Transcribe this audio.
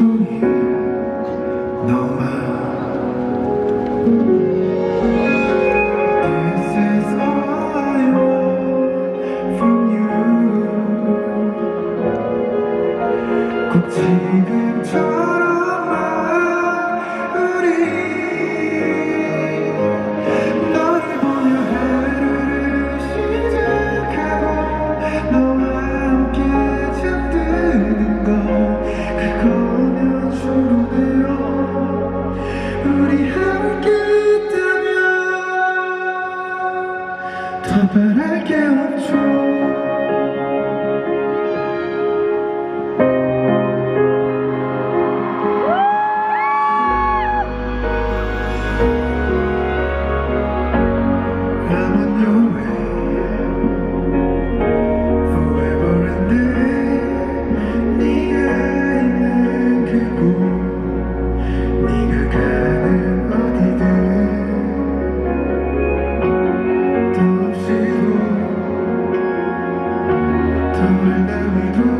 온종일 너만 This is all I want from you 꼭 지금처럼 바랄 게 없죠. 라면 요에 we do.